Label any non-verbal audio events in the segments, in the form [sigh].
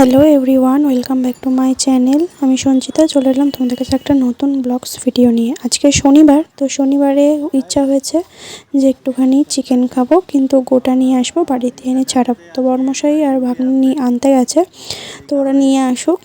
Hello everyone welcome back to my channel. আমি সঞ্চিতা, চলে এলাম তোমাদের কাছে একটা নতুন ব্লগস ভিডিও নিয়ে। আজকে শনিবার, তো শনিবারে ইচ্ছা হয়েছে যে একটুখানি চিকেন খাব, কিন্তু গোটা নিয়ে আসব। বাড়িতে এনে ছাড়াবো তো বর্মশাই আর ভাগ্নি নিয়ে আনতে গেছে, তো ওরা নিয়ে আসুক।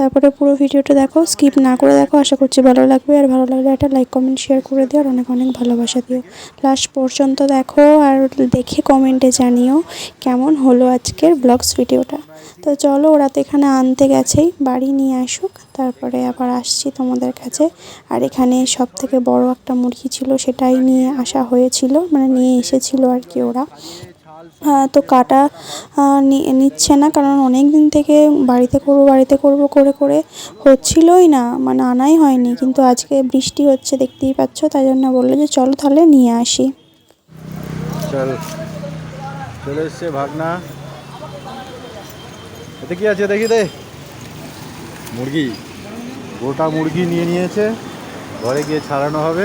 তারপরে পুরো ভিডিওটা দেখো স্কিপ না করে দেখো, আশা করছি ভালো লাগবে। আর ভালো লাগলে একটা লাইক কমেন্ট শেয়ার করে দিও, আর অনেক অনেক ভালোবাসা দিও। লাস্ট পর্যন্ত দেখো, আর দেখে কমেন্টে জানিও কেমন হলো আজকের ব্লগস ভিডিওটা। তো চলো, ওরা তো এখানে আনতে গেছেই, বাড়ি নিয়ে আসুক, তারপরে আবার আসছি তোমাদের কাছে। আর এখানে সব থেকে বড় একটা মুরগি ছিল, সেটাই নিয়ে আসা হয়েছিল মানে নিয়ে এসেছিল আর কি ওরা। তো কাটা নি- নিচ্ছে না কারণ অনেক দিন থেকে বাড়িতে করব বাড়িতে করব করে করে হচ্ছিলই না মানে আনাই হয়নি। কিন্তু আজকে বৃষ্টি হচ্ছে দেখতেই পাচ্ছ তাই জন্য বলল যে চলো তাহলে নিয়ে আসি। চল চলে এসছে ভাগনা। এতে কি আছে দেখি দে। মুরগি গোটা মুরগি নিয়ে নিয়েছে। ঘরে গিয়ে ছাড়ানো হবে।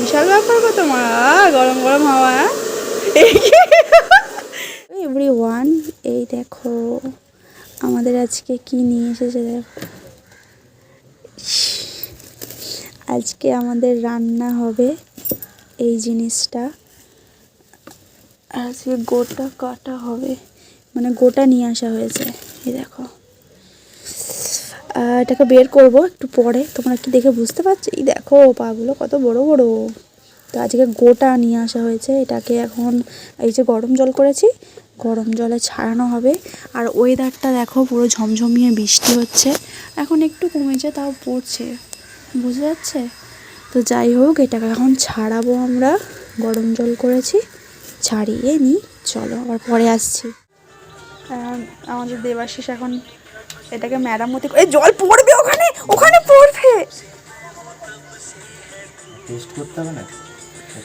বিশাল ব্যাপার কত মা? গরম গরম হাওয়া এভরি ওয়ান এই দেখো, আমাদের আজকে কি নিয়ে এসেছে দেখো। আজকে আমাদের রান্না হবে এই জিনিসটা। আজকে গোটা কাটা হবে মানে গোটা নিয়ে আসা হয়েছে, এই দেখো। এটাকে বের করব একটু পরে। তোমরা কি দেখে বুঝতে পারছ? এই দেখো, পাগুলো কত বড় বড়। তো আজকে গোটা নিয়ে আসা হয়েছে। এটাকে এখন এই যে গরম জল করেছি, গরম জলে ছাড়ানো হবে। আর ওয়েদারটা দেখো, পুরো ঝমঝমিয়ে বৃষ্টি হচ্ছে। এখন একটু কমেছে তাও পড়ছে। বুঝে যাচ্ছে? তো যাই হোক, এটাকে এখন ছাড়াবো আমরা। গরম জল করেছি, ছাড়িয়ে নিই। চলো, আবার পরে আসছি। আমাদের দেবাশিস এখন এটাকে মেরামতি করে- এই জল পড়বে ওখানে? ওখানে পড়বে। টেস্ট করতে হবে না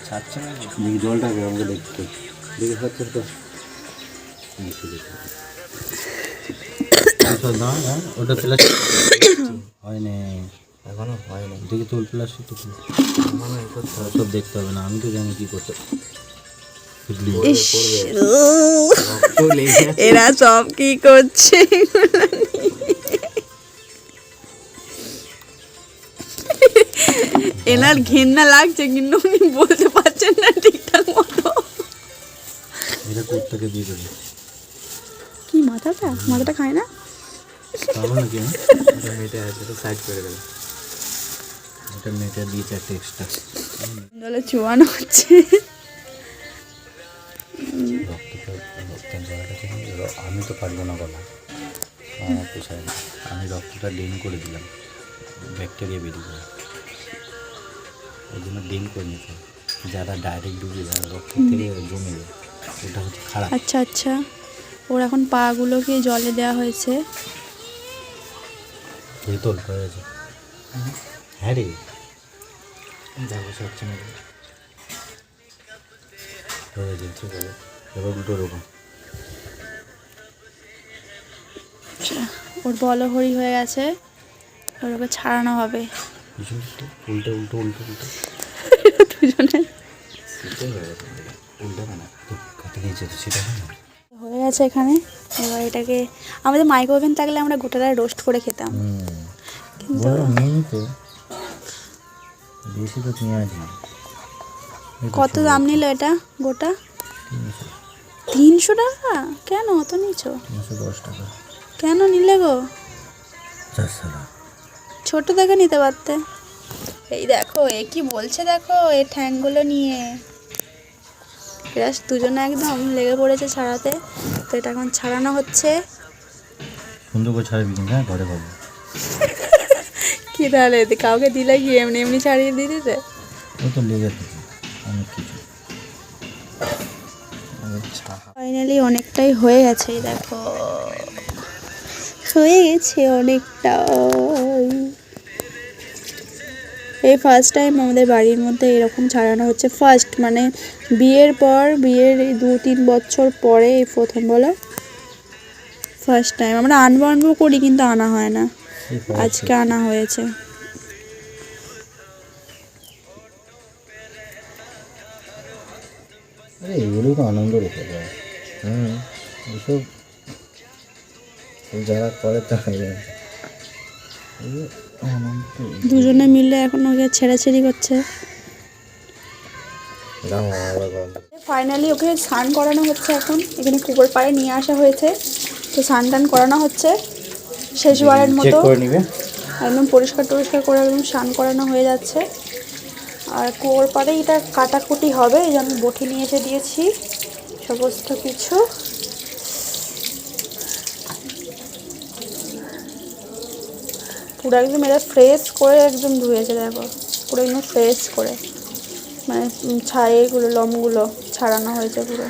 ছাড়ছে না দেখি জলটাকে আমাকে দেখতে। দেখি হচ্ছে তো। না না ওটা হয়নি এখনও হয়নি দেখি তোর প্লাস তো সব দেখতে হবে না। আমি তো জানি কি করতে এরা সব কি করছে? এনার ঘেন্না লাগছে কিন্তু উনি বলতে পারছেন না ঠিকঠাক মতো। এটা কোথেকে দিয়ে দেবে কি মাথাটা? মাথাটা খায় না? পাবো না এটা মেটে আছে তো সাইড করে দেবে। এটা মেটে দিয়ে চারটে এক্সট্রা চুয়ানো হচ্ছে। আমি তো পারব না গলা। আমার পোষায় না আমি রক্তটা ডিম করে দিলাম। ব্যাকটেরিয়া বেরিয়ে যায় ওই জন্য ডিম করে নিতে যারা ডাইরেক্ট ডুবে যায় রক্ত থেকে জমে যায় ওটা হচ্ছে খারাপ। আচ্ছা আচ্ছা। ওর এখন পাগুলোকে জলে দেওয়া হয়েছে। ভেতর হয়ে গেছে হ্যাঁ রে। হয়ে গেছে ঠিক আছে। এবার উল্টো রকম। আচ্ছা, বল হরি হয়ে গেছে এবার ওকে ছাড়ানো হবে। পিছন উল্টে উল্টো উল্টো উল্টো। [laughs] দুজনে। হয়ে গেছে এখানে। এবার এটাকে আমাদের মাইক্রো ওভেন থাকলে আমরা গোটাটা রোস্ট করে খেতাম। কিন্তু বলো নিয়ে নিতে বেশি তো পেঁয়াজ না কত দাম নিল এটা গোটা? তিনশো টাকা? কেন? অত নিছো? তিনশো দশ টাকা। কেন নিলে গো? ছোট দেখে নিতে পারতে। এই দেখো এ কি বলছে দেখো এ ঠ্যাংগুলো নিয়ে। এরা দুজনে একদম লেগে পড়েছে ছাড়াতে তো এটা এখন ছাড়ানো হচ্ছে। সুন্দর করে ছাড়বি হ্যাঁ? ঘরে পাবো। [laughs] কি তাহলে কাউকে দিলে কি এমনি এমনি ছাড়িয়ে দিয়ে দিতে? ও তো লেগে অনেক কিছু। ফাইনালি অনেকটাই হয়ে গেছে এই দেখো। হয়ে গেছে অনেকটাই এই ফার্স্ট টাইম আমাদের বাড়ির মধ্যে এরকম ছাড়ানো হচ্ছে। ফার্স্ট মানে বিয়ের পর বিয়ের এই দু তিন বছর পরে এই প্রথম বলো। ফার্স্ট টাইম আমরা আনব আনব করি কিন্তু আনা হয় না। আজকে আনা হয়েছে। আরে এগুলো তো আনন্দ রেখে যায় হুম এসব যারা করে তারা জানে। দুজনে মিলে এখন ওকে ছেড়াছেড়ি করছে। ফাইনালি ওকে স্নান করানো হচ্ছে এখন। এখানে কুকুর পাড়ে নিয়ে আসা হয়েছে। তো স্নান টান করানো হচ্ছে। শেষবারের মতো। একদম পরিষ্কার টরিষ্কার করে একদম স্নান করানো হয়ে যাচ্ছে। আর কুয়োর পাড়ে এটা কাটাকুটি হবে এই জন্য বটি নিয়ে এসে দিয়েছি। সমস্ত কিছু। পুরো একদম এটা ফ্রেশ করে একদম ধুয়েছে দেখো। পুরো একদম ফ্রেশ করে। মানে উম, ছাই এগুলো লমগুলো ছাড়ানো হয়েছে পুরো।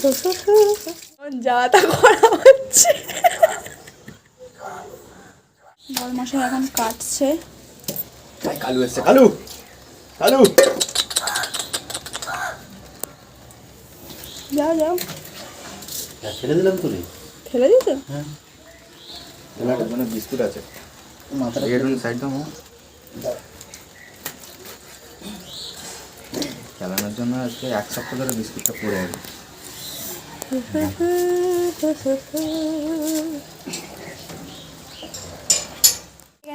[laughs] যা তা করা হচ্ছে। বরমশাই এখন কাটছে। কালু এসছে। কালু! কালু! যাও যাও। ছেড়ে দিলাম তুলি ফেলে দিতে মানে বিস্কুট আছে। মাথাটা সাইড দাও। চালানোর জন্য আজকে এক সপ্তাহ ধরে বিস্কুটটা পড়ে আছে।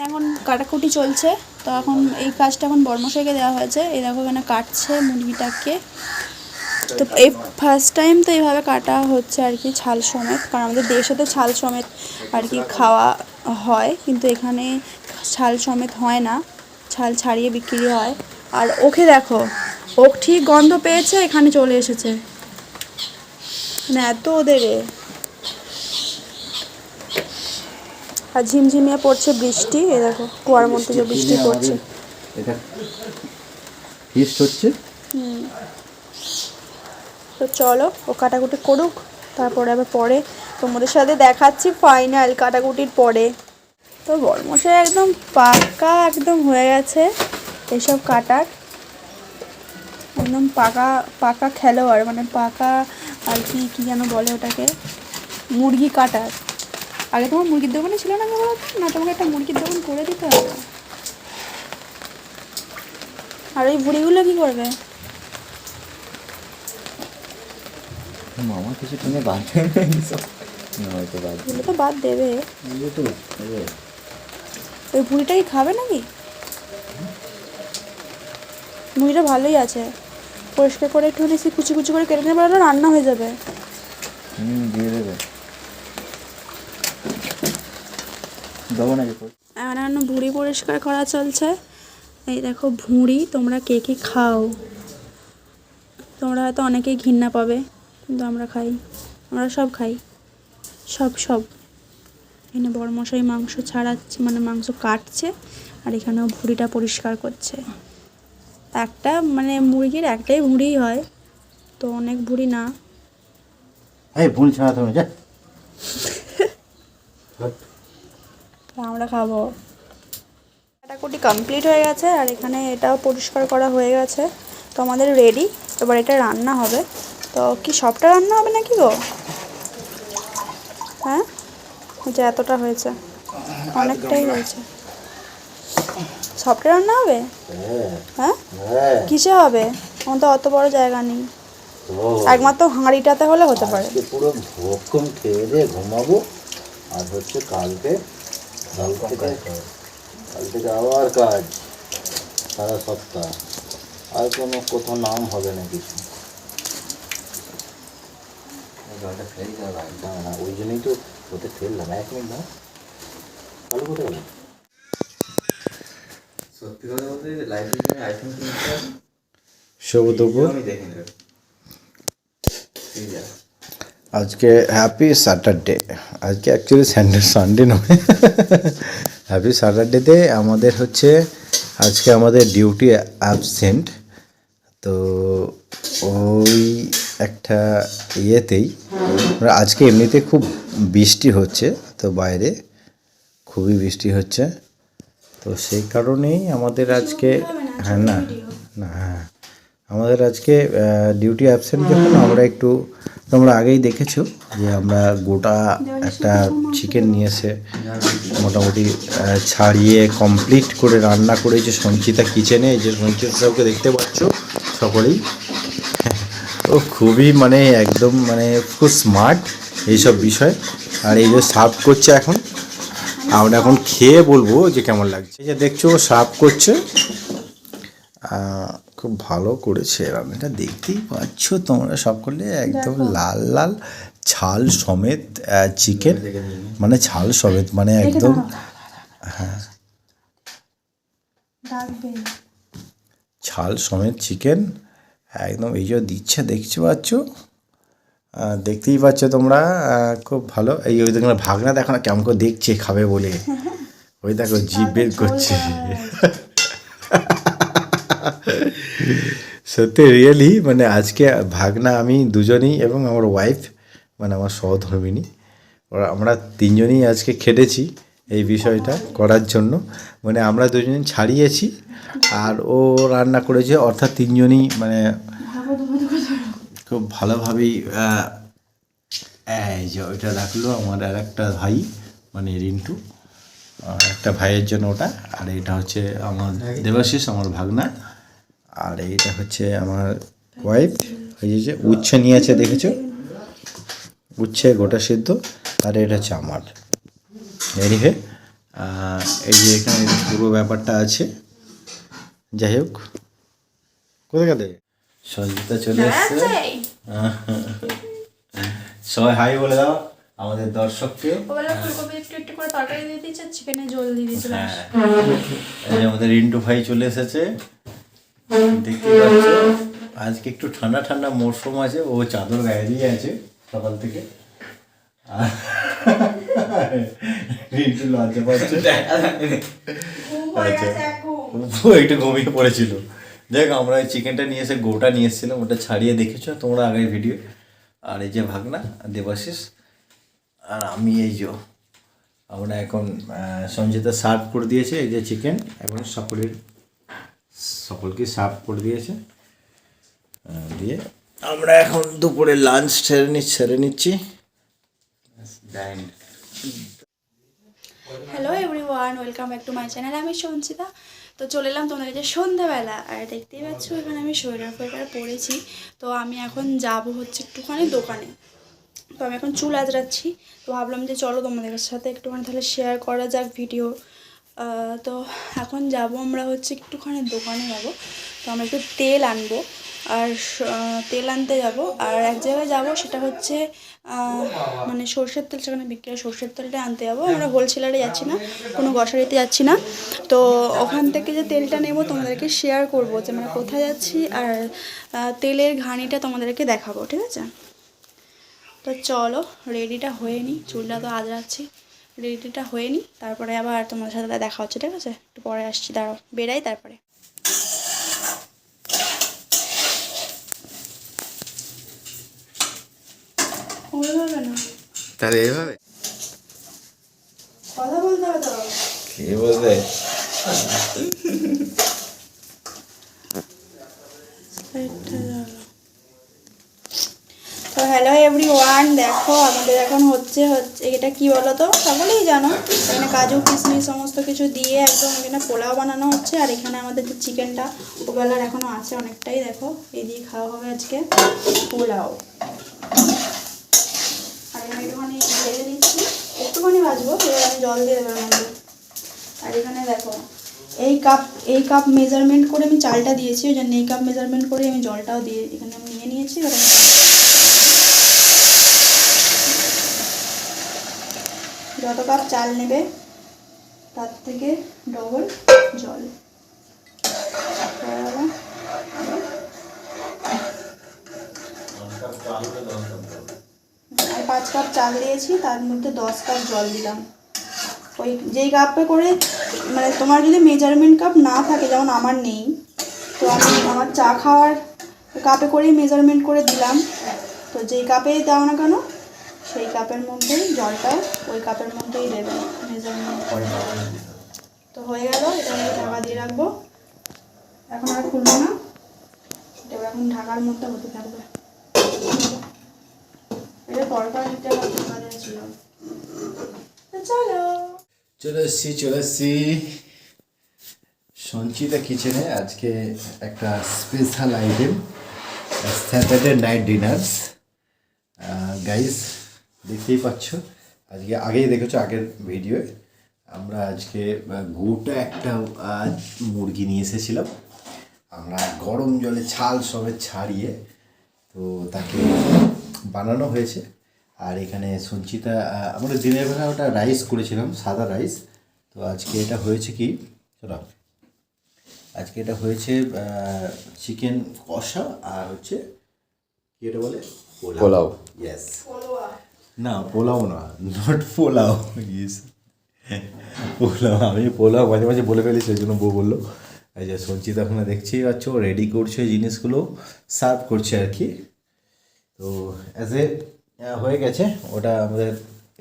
এখন কাটাকুটি চলছে তো এখন এই কাজটা এখন বর্মশাইকে দেওয়া হয়েছে। এই দেখো এখানে কাটছে মুরগিটাকে। তো এই ফার্স্ট টাইম তো এইভাবে কাটা হচ্ছে আর কি ছাল সমেত কারণ আমাদের দেশে তো ছাল সমেত আর কি খাওয়া হয় কিন্তু এখানে ছাল সমেত হয় না ছাল ছাড়িয়ে বিক্রি হয়। আর ওকে দেখো ও ঠিক গন্ধ পেয়েছে এখানে চলে এসেছে। মানে এত ওদের। আর ঝিমঝিমিয়ে পড়ছে বৃষ্টি এ দেখো কুয়ার মধ্যে যে বৃষ্টি পড়ছে। এটা হচ্ছে। তো চলো ও কাটাকুটি করুক, তারপরে আবার পরে তোমাদের সাথে দেখাচ্ছি ফাইনাল কাটাকুটির পরে। তো বর্মশাই একদম পাকা একদম হয়ে গেছে এসব কাটার। একদম পাকা পাকা খেলোয়াড় মানে পাকা আর কি, কী যেন বলে ওটাকে? মুরগি কাটার। আগে তোমার মুরগির দোকানে ছিল না না, তোমাকে একটা মুরগির দোকান করে দিতে হবে। আর ওই বুড়িগুলো কী করবে? মামা কিছু তুমি বাদ হয়তো বাদ তো বাদ দেবে। দিবে দেবে। ওই ভুঁড়িটাই খাবে নাকি? ভুঁড়িটা ভালোই আছে। পরিষ্কার করে একটু বেশি কুচি কুচি করে কেটে নেবে রান্না হয়ে যাবে। হুম দিয়ে দেবে। দেবো নাকি এখন ভুঁড়ি পরিষ্কার করা চলছে। এই দেখো ভুঁড়ি তোমরা কে কে খাও? তোমরা হয়তো অনেকেই ঘৃণা পাবে। কিন্তু আমরা খাই। আমরা সব খাই। সব সব। এখানে বড় মশাই মাংস ছাড়াচ্ছে মানে মাংস কাটছে আর এখানেও ভুঁড়িটা পরিষ্কার করছে। একটা মানে মুরগির একটাই ভুঁড়ি হয় তো অনেক ভুঁড়ি না। এই আমরা খাব। কাটাকুটি কমপ্লিট হয়ে গেছে আর এখানে এটাও পরিষ্কার করা হয়ে গেছে। তো আমাদের রেডি এবার এটা রান্না হবে। তো কি সবটা রান্না হবে নাকি গো? হ্যাঁ? যে এতটা হয়েছে। অনেকটাই হয়েছে। সবটা রান্না হবে? হ্যাঁ। হ্যাঁ? কিসে হবে? আমার তো অত বড় জায়গা নেই। একমাত্র হাঁড়িটাতে হলে হতে পারে। পুরো ভক্ষণ খেয়ে দিয়ে ঘুমাবো। আর হচ্ছে কালকে কাল থেকে কাল থেকে আবার কাজ। সারা সপ্তাহ। আর কোনো কোথাও নাম হবে না কিছু। জলটা ফেলে দিতে হবে একদম না ওই জন্যই তো ওতে ফেললাম এক মিনিট না ভালো করে গেল সত্যি কথা বলতে লাইব্রেরি আইফোন কিনতে আমি। আজকে হ্যাপি স্যাটারডে আজকে অ্যাকচুয়ালি সানডে সানডে নয়। হ্যাপি স্যাটারডেতে আমাদের হচ্ছে আজকে আমাদের ডিউটি অ্যাবসেন্ট তো ওই একটা ইয়েতেই। আজকে এমনিতে খুব বৃষ্টি হচ্ছে, তো বাইরে খুবই বৃষ্টি হচ্ছে। তো সেই কারণেই আমাদের আজকে হ্যাঁ না না হ্যাঁ আমাদের আজকে ডিউটি অ্যাবসেন্ট যখন আমরা একটু, তোমরা আগেই দেখেছ যে আমরা গোটা একটা চিকেন নিয়ে এসে মোটামুটি ছাড়িয়ে কমপ্লিট করে রান্না করেছে সঞ্চিতা কিচেনে যে সঞ্চিতা দেখতে পাচ্ছ সকলেই। ও খুবই মানে একদম মানে খুব স্মার্ট এইসব বিষয়। আর এই যে সার্ভ করছে এখন আমরা এখন খেয়ে বলব যে কেমন লাগছে। যে দেখছ ও সার্ভ করছে। খুব ভালো করেছে এরকম এটা দেখতেই পাচ্ছ তোমরা সকলে একদম লাল লাল ছাল সমেত চিকেন মানে ছাল সমেত মানে একদম হ্যাঁ। ছাল সমেত চিকেন একদম এই যে দিচ্ছে দেখতে পাচ্ছ? দেখতেই পাচ্ছ তোমরা। খুব ভালো। এই ওই দেখো ভাগনা দেখো না কেমন করে দেখছে খাবে বলে। ওই দেখো [laughs] জিভ বের করছে। [laughs] সত্যি রিয়েলি মানে আজকে ভাগনা আমি দুজনেই এবং আমার ওয়াইফ মানে আমার সহধর্মিনী ওরা আমরা তিনজনই আজকে খেটেছি। এই বিষয়টা করার জন্য। মানে আমরা দুজন ছাড়িয়েছি আর ও রান্না করেছে, অর্থাৎ তিনজনই মানে খুব ভালোভাবেই এই যে ওইটা রাখল আমার আর একটা ভাই মানে রিন্টু একটা ভাইয়ের জন্য ওটা, আর এটা হচ্ছে আমার দেবাশিস, আমার ভাগনা, আর এইটা হচ্ছে আমার ওয়াইফ এই যে উচ্ছে নিয়েছে দেখেছ? উচ্ছে, গোটা সিদ্ধ, আর এটা হচ্ছে আমার। এনিহে এই যে এখানে পুরো ব্যাপারটা আছে। যাই হোক। কোথায় গেলে সঞ্জিতা চলে এসছে। [laughs] সবাই হাই বলে দাও আমাদের দর্শককে। ওবেলা ফুলকপি একটু একটু করে তরকারি দিয়ে দিচ্ছে চিকেনে জল দিয়ে দিচ্ছে ব্যাস। এই যে আমাদের রিন্টু ভাই চলে এসেছে। দেখতে পাচ্ছ? আজকে একটু ঠান্ডা ঠান্ডা মরশুম আছে ও চাদর গায়ে দিয়ে আছে সকাল থেকে। আর [laughs] রিন্টু লজ্জা পাচ্ছে। আচ্ছা। ও একটু ঘুমিয়ে পড়েছিল। দেখ আমরা ওই চিকেনটা নিয়ে এসে গোটা নিয়ে এসেছিলাম ওটা ছাড়িয়ে দেখেছ তোমরা আগের ভিডিও আর এই যে ভাগনা দেবাশিস আর আমি এই যে আমরা এখন সঞ্জিতা সার্ভ করে দিয়েছে এই যে চিকেন এখন সকলের সকলকে সার্ভ করে দিয়েছে। দিয়ে আমরা এখন দুপুরে লাঞ্চ সেরে নিচ্ছি সেরে নিচ্ছি। Hello everyone welcome back to my channel আমি সঞ্চিতা। তো চলে এলাম তোমাদের কাছে সন্ধ্যাবেলা। আর দেখতেই পাচ্ছ, এখানে আমি সোয়েটার ফোয়েটার পরেছি। তো আমি এখন যাব হচ্ছে একটুখানি দোকানে। তো আমি এখন চুল আজরাচ্ছি তো ভাবলাম যে চলো তোমাদের সাথে একটুখানি তাহলে শেয়ার করা যাক ভিডিও তো এখন যাব আমরা হচ্ছে একটুখানি দোকানে যাব। তো আমরা একটু তেল আনব। আর তেল আনতে যাব। আর এক জায়গায় যাব সেটা হচ্ছে মানে সর্ষের তেল সেখানে বিক্রি সর্ষের তেলটা আনতে যাব। আমরা হোলসেলারে যাচ্ছি না, কোনো গ্রসারিতে যাচ্ছি না। তো ওখান থেকে যে তেলটা নেব তোমাদেরকে শেয়ার করব যে আমরা কোথায় যাচ্ছি আর তেলের ঘানিটা তোমাদেরকে দেখাবো, ঠিক আছে? তো চলো রেডিটা হয়ে নি। চুলটা তো আজ আজরাচ্ছি রেডিটা হয়ে নি। তারপরে আবার তোমার সাথে দেখা হচ্ছে, ঠিক আছে? একটু পরে আসছি, দাঁড়াও। বেরাই তারপরে। ওইভাবে না। তাহলে এইভাবে কথা বলতে হবে তো কে বলবে? তো হ্যালো এভরি ওয়ান দেখো আমাদের এখন হচ্ছে হচ্ছে এটা কি বলো তো সকলেই জানো এখানে কাজু কিশমিশ সমস্ত কিছু দিয়ে একদম এখানে পোলাও বানানো হচ্ছে আর এখানে আমাদের যে চিকেনটা ওবেলার এখনও আছে অনেকটাই দেখো এই দিয়ে খাওয়া হবে আজকে পোলাও। এখানে একটুখানি ভেজে নিচ্ছি। একটুখানি ভাজবো, এবার আমি জল দিয়ে দেবো মধ্যে। আর এখানে দেখো, এই কাপ এই কাপ মেজারমেন্ট করে আমি চালটা দিয়েছি, ওই জন্য এই কাপ মেজারমেন্ট করে আমি জলটাও দিয়ে এখানে আমি নিয়ে নিয়েছি, এবার আমি যত কাপ চাল নেবে, তার থেকে ডবল জল। গেল। পাঁচ কাপ চাল দিয়েছি, তার মধ্যে দশ কাপ জল দিলাম। ওই যেই কাপে করে মানে তোমার যদি মেজারমেন্ট কাপ না থাকে, যেমন আমার নেই, তো আমি আমার চা খাওয়ার কাপে করেই মেজারমেন্ট করে দিলাম। তো যেই কাপেই দাও না কেন, সেই কাপের মধ্যেই জলটাও ওই কাপের মধ্যেই দেবে মেজারমেন্ট করে তো হয়ে গেল, এটা আমি ঢাকা দিয়ে রাখব। এখন আর খুলবো না এটা এখন ঢাকার মধ্যে হতে থাকবে। চলো। এসছি, চলে এসছি। সঞ্চিতা কিচেনে আজকে একটা special item Saturday night dinners guys দেখতেই পাচ্ছ, আজকে আগেই দেখেছ, আগের ভিডিওয়ে আমরা আজকে গোটা একটা মুরগি নিয়ে এসেছিলাম। আমরা গরম জলে ছাল সবে ছাড়িয়ে, তো তাকে বানানো হয়েছে। আর এখানে সঞ্চিতা আমরা দিনের বেলা ওটা রাইস করেছিলাম সাদা রাইস। তো আজকে এটা হয়েছে কি চলো আজকে এটা হয়েছে চিকেন কষা আর হচ্ছে কি এটা বলে? পোলাও। ইয়েস না পোলাও না নট পোলাও ইয়েস পোলাও আমি পোলাও মাঝে মাঝে বলে ফেলি সেই জন্য বউ বলল। এই যে সঞ্চিতা ওখানে দেখছেই পাচ্ছ রেডি করছে জিনিসগুলো সার্ভ করছে আর কি। তো অ্যাজ এ হয়ে গেছে। ওটা আমাদের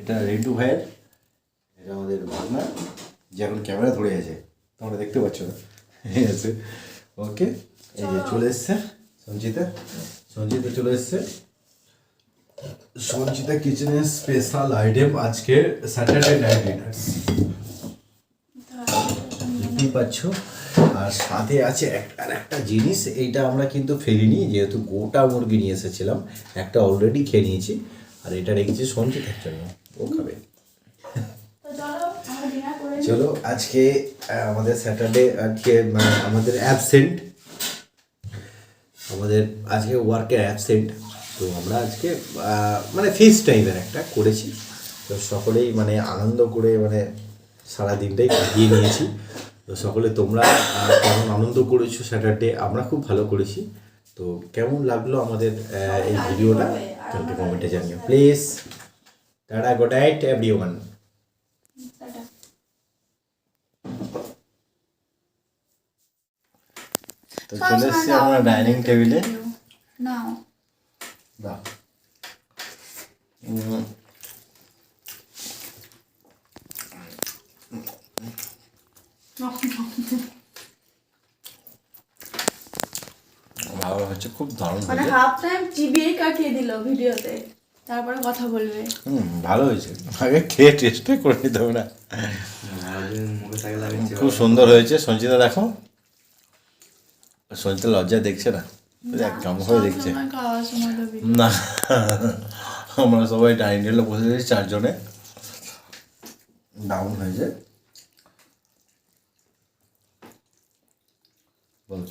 এটা রেন্টু ভাইয়ের এটা আমাদের ভাগনা যে এখন ক্যামেরা ধরে আছে তোমরা দেখতে পাচ্ছ না। আছে? ওকে এই যে চলে এসছে সঞ্চিতা। সঞ্চিতা চলে এসছে। সঞ্চিতা কিচেনের স্পেশাল আইটেম আজকে স্যাটারডে নাইট ডিনার্স দেখতেই পাচ্ছ? আর সাথে আছে আর একটা জিনিস এইটা আমরা কিন্তু ফেলিনি যেহেতু গোটা মুরগি নিয়ে এসেছিলাম একটা অলরেডি খেয়ে নিয়েছি আর এটা রেখেছি সঞ্চিতার জন্য। ও খাবে। চলো আজকে আমাদের স্যাটারডে আজকে মানে আমাদের অ্যাবসেন্ট আমাদের আজকে ওয়ার্কের অ্যাবসেন্ট তো আমরা আজকে মানে ফিস টাইমের একটা করেছি। তো সকলেই মানে আনন্দ করে মানে সারা দিনটাই কাটিয়ে নিয়েছি। তো সকলে তোমরা কেমন আনন্দ করেছ স্যাটারডে আমরা খুব ভালো করেছি। তো কেমন লাগল আমাদের এই ভিডিওটা? কালকে কমেন্টে জানিও। Please tata good night everyone তো চলে এসেছি আমরা ডাইনিং টেবিলে নাও বাহ হচ্ছে খুব দারুণ মানে হাফ টাইম চিবিয়ে কাটিয়ে দিল ভিডিওতে তারপরে কথা বলবে। হুম ভালো হয়েছে। আগে খেয়ে টেস্টই করে নিতে হবে না। মুখে থাকে লাগাচ্ছে খুব সুন্দর হয়েছে। সঞ্চিতা দেখো। সঞ্চিতা লজ্জা দেখছে না। এক করে দেখছে। না আমরা সবাই ডাইনিং টেবিলে বসে চারজনে। ডাউন হয়েছে। Well,